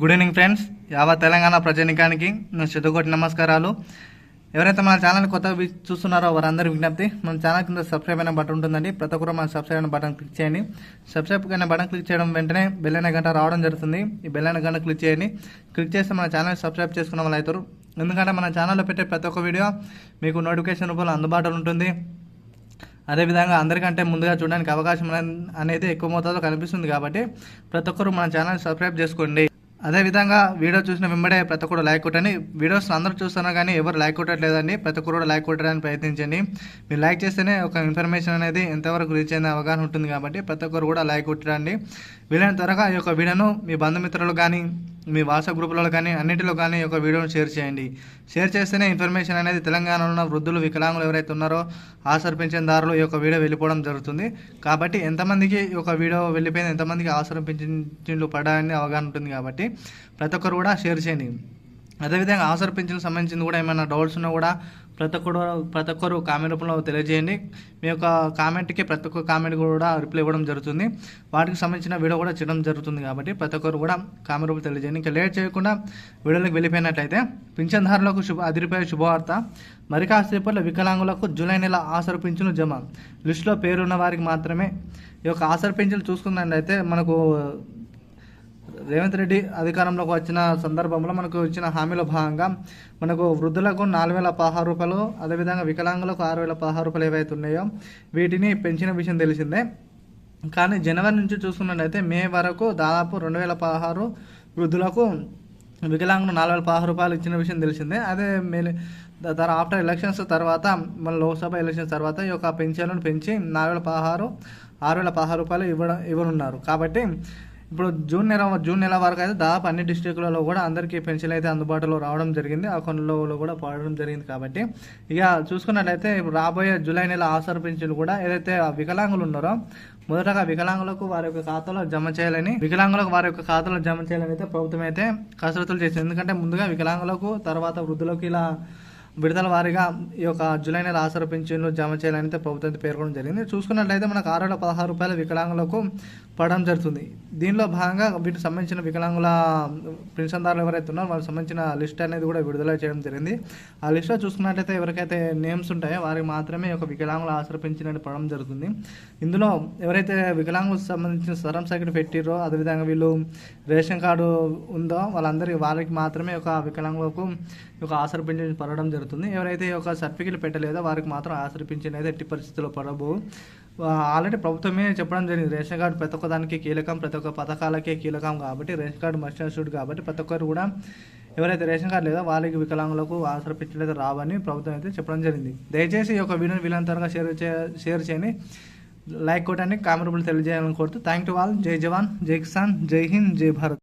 Good evening friends యావత్ తెలంగాణ ప్రజానికానికి నేను శుద్ధకోటి నమస్కారాలు. ఎవరైతే మన ఛానల్ కొత్తగా చూస్తున్నారో వారందరి విజ్ఞప్తి మన ఛానల్ కింద సబ్స్క్రైబ్ అయిన బటన్ ఉంటుందండి. ప్రతి ఒక్కరు మన సబ్స్క్రైబ్ అయిన బటన్ క్లిక్ చేయండి. సబ్స్క్రైబ్ అయిన బటన్ క్లిక్ చేయడం వెంటనే బెల్ అయిన గంట రావడం జరుగుతుంది. ఈ బెల్ అయిన గంట క్లిక్ చేయండి. క్లిక్ చేస్తే మన ఛానల్ సబ్స్క్రైబ్ చేసుకున్న వాళ్ళు అవుతారు. ఎందుకంటే మన ఛానల్లో పెట్టే ప్రతి ఒక్క వీడియో మీకు నోటిఫికేషన్ రూపంలో అందుబాటులో ఉంటుంది. అదేవిధంగా అందరికంటే ముందుగా చూడడానికి అవకాశం అనేది ఎక్కువ మోతాదులో కనిపిస్తుంది కాబట్టి ప్రతి ఒక్కరు మన ఛానల్ సబ్స్క్రైబ్ చేసుకోండి. అదేవిధంగా వీడియో చూసిన వెంబడే ప్రతి ఒక్కరు లైక్ కొట్టండి. వీడియోస్ అందరూ చూస్తున్నా కానీ ఎవరు లైక్ కొట్టట్లేదండి. ప్రతి ఒక్కరు కూడా లైక్ కొట్టడానికి ప్రయత్నించండి. మీరు లైక్ చేస్తేనే ఒక ఇన్ఫర్మేషన్ అనేది ఎంతవరకు రీచ్ అయిన అవగాహన ఉంటుంది కాబట్టి ప్రతి ఒక్కరు కూడా లైక్ కొట్టండి. వీలైన త్వరగా ఈ యొక్క వీడియోను మీ బంధుమిత్రులు కానీ మీ వాట్సాప్ గ్రూపులలో కానీ అన్నింటిలో కానీ ఒక వీడియోను షేర్ చేయండి. షేర్ చేస్తేనే ఇన్ఫర్మేషన్ అనేది తెలంగాణలో ఉన్న వృద్ధులు వికలాంగులు ఎవరైతే ఉన్నారో ఆసర పింఛన్దారులు ఈ యొక్క వీడియో వెళ్ళిపోవడం జరుగుతుంది. కాబట్టి ఎంతమందికి ఈ యొక్క వీడియో వెళ్ళిపోయింది ఎంతమందికి ఆసరం పింఛన్లు పడాలని అవగాహన ఉంటుంది కాబట్టి ప్రతి ఒక్కరు కూడా షేర్ చేయండి. అదేవిధంగా ఆసర పింఛన్కి సంబంధించింది కూడా ఏమైనా డౌట్స్ ఉన్నా కూడా ప్రతి ఒక్కరు ప్రతి ఒక్కరు కామెంట్ రూపంలో తెలియజేయండి. మీ యొక్క కామెంట్కి ప్రతి ఒక్క కామెంట్ కూడా రిప్లై ఇవ్వడం జరుగుతుంది. వాటికి సంబంధించిన వీడియో కూడా చేయడం జరుగుతుంది కాబట్టి ప్రతి ఒక్కరు కూడా కామెంట్ రూపంలో తెలియజేయండి. ఇంకా లేట్ చేయకుండా వీడియోలోకి వెళ్ళిపోయినట్లయితే పింఛన్దారులకు శుభ అదిరిపోయే శుభవార్త. మరి కాసేపట్లో వికలాంగులకు జూలై నెల ఆసర పింఛను జమ. లిస్టులో పేరున్న వారికి మాత్రమే. ఈ యొక్క ఆసర పింఛన్లు చూసుకున్నట్లయితే మనకు రేవంత్ రెడ్డి అధికారంలోకి వచ్చిన సందర్భంలో మనకు ఇచ్చిన హామీలో భాగంగా మనకు వృద్ధులకు నాలుగు వేల పదహారు రూపాయలు అదేవిధంగా వికలాంగులకు ఆరు వేల పదహారు రూపాయలు ఏవైతే ఉన్నాయో వీటిని పెంచిన విషయం తెలిసిందే. కానీ జనవరి నుంచి చూసుకున్నట్లయితే మే వరకు దాదాపు రెండు వేల పదహారు వృద్ధులకు వికలాంగులు నాలుగు వేల పదహారు రూపాయలు ఇచ్చిన విషయం తెలిసిందే. అదే మే తర్వాత ఆఫ్టర్ ఎలక్షన్స్ తర్వాత మన లోక్సభ ఎలక్షన్స్ తర్వాత ఈ యొక్క పెన్షన్లను పెంచి నాలుగు వేల పదహారు ఆరు వేల పదహారు రూపాయలు ఇవ్వడం ఇవ్వనున్నారు. కాబట్టి ఇప్పుడు జూన్ నెల జూన్ నెల వరకు అయితే దాదాపు అన్ని డిస్ట్రిక్ట్లలో కూడా అందరికీ పెన్షన్ అయితే అందుబాటులో రావడం జరిగింది. అకౌంట్లో కూడా పడడం జరిగింది కాబట్టి. ఇక చూసుకున్నట్లయితే ఇప్పుడు రాబోయే జూలై నెల ఆసర పెన్షన్ కూడా ఏదైతే ఆ వికలాంగులు ఉన్నారో మొదటగా వికలాంగులకు వారి యొక్క ఖాతాలో జమ చేయాలని వికలాంగులకు వారి యొక్క ఖాతాలో జమ చేయాలని అయితే ప్రభుత్వం అయితే కసరత్తులు చేసింది. ఎందుకంటే ముందుగా వికలాంగులకు తర్వాత వృద్ధులకు ఇలా విడుదల వారీగా ఈ యొక్క జూలై నెల ఆసర పెన్షన్లు జమ చేయాలని అయితే ప్రభుత్వం పేర్కొనడం జరిగింది. చూసుకున్నట్లయితే మనకు ఆరు వేల పదహారు రూపాయల వికలాంగులకు పడడం జరుగుతుంది. దీనిలో భాగంగా వీటికి సంబంధించిన వికలాంగుల పెన్షన్దారులు ఎవరైతే ఉన్నారో వాళ్ళకి సంబంధించిన లిస్ట్ అనేది కూడా విడుదల చేయడం జరిగింది. ఆ లిస్ట్లో చూసుకున్నట్లయితే ఎవరికైతే నేమ్స్ ఉంటాయో వారికి మాత్రమే ఒక వికలాంగుల ఆసర పింఛన్ అనేది పడడం జరుగుతుంది. ఇందులో ఎవరైతే వికలాంగులకు సంబంధించిన సరం సైకిల్ పెట్టిరో అదేవిధంగా వీళ్ళు రేషన్ కార్డు ఉందో వాళ్ళందరికీ వారికి మాత్రమే ఒక వికలాంగులకు ఒక యొక్క ఆసర పడడం జరుగుతుంది. ఎవరైతే ఒక సర్టిఫికెట్ సర్టిఫికేట్ పెట్టలేదో వారికి మాత్రం ఆసర పింఛన్ అయితే ఎట్టి పరిస్థితుల్లో పడబో ఆల్రెడీ ప్రభుత్వమే చెప్పడం జరిగింది. రేషన్ కార్డు ప్రతి ఒక్క దానికి కీలకం ప్రతి ఒక్క పథకాలకే కీలకం కాబట్టి రేషన్ కార్డు మస్ట్ షూడ్ కాబట్టి ప్రతి ఒక్కరు కూడా ఎవరైతే రేషన్ కార్డు లేదో వాళ్ళకి వికలాంగులకు ఆసర పింఛన్లు రావని ప్రభుత్వం అయితే చెప్పడం జరిగింది. దయచేసి ఈ యొక్క వీడియోని వీలంతరంగా షేర్ చే షేర్ చేయని లైక్ కొట్టండి కామెంటబుల్ తెలియజేయాలని కోరుతూ థ్యాంక్ టు ఆల్. జై జవాన్ జై కిసాన్ జై హింద్ జై భారత్.